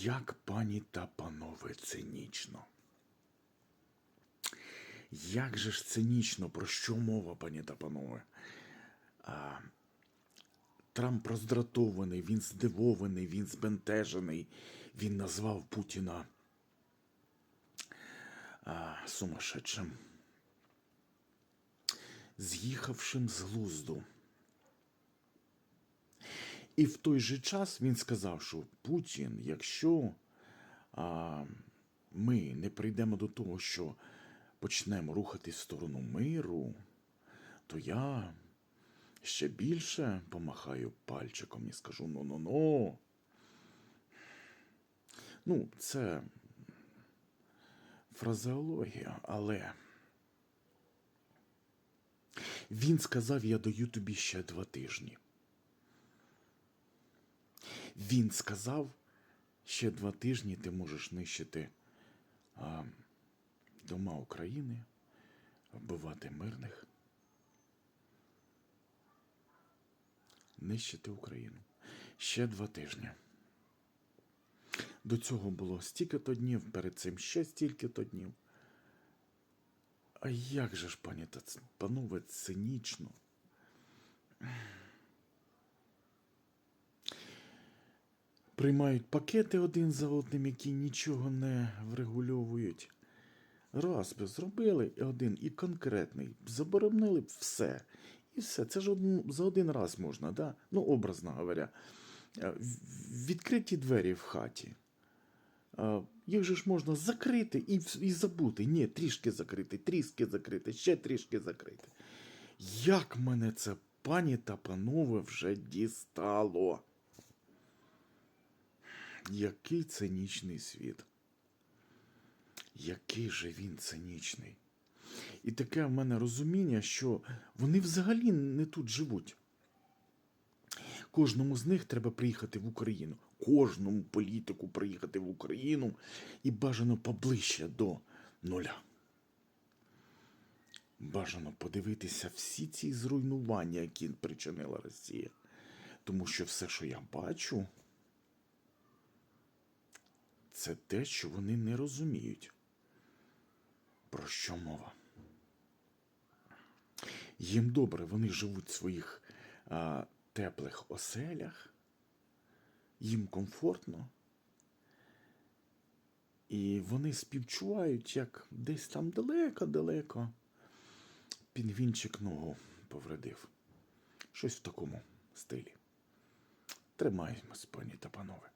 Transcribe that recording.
Як пані та панове цинічно. Як же ж цинічно, про що мова, пані та панове? А, Трамп роздратований, він здивований, він збентежений. Він назвав Путіна а, сумасшедшим, з'їхавшим з глузду. І в той же час він сказав, що Путін, якщо а, ми не прийдемо до того, що почнемо рухатись в сторону миру, то я ще більше помахаю пальчиком і скажу ну-ну-ну. Ну, це фразеологія, але він сказав, я даю тобі ще два тижні. Він сказав, ще два тижні ти можеш нищити а, дома України, вбивати мирних, нищити Україну. Ще два тижні. До цього було стільки-то днів, перед цим ще стільки-то днів. А як же ж, пані та панове, цинічно? Приймають пакети один за одним, які нічого не врегульовують. Раз би зробили один, і конкретний. Заборонили б все. І все. Це ж за один раз можна, да? ну, образно говоря. Е, Відкриті двері в хаті. Їх же ж можна закрити і, і забути. Ні, трішки закрити, трішки закрити, ще трішки закрити. Як мене це, пані та панове, вже дістало? Який цинічний світ. Який же він цинічний. І таке в мене розуміння, що вони взагалі не тут живуть. Кожному з них треба приїхати в Україну. Кожному політику приїхати в Україну і бажано поближче до нуля. Бажано подивитися всі ці зруйнування, які причинила Росія. Тому що все, що я бачу, це те, що вони не розуміють. Про що мова? Їм добре, вони живуть в своїх а, теплих оселях, їм комфортно. І вони співчувають, як десь там далеко-далеко пінгвінчик ногу повредив. Щось в такому стилі. Тримаємось, пані та панове.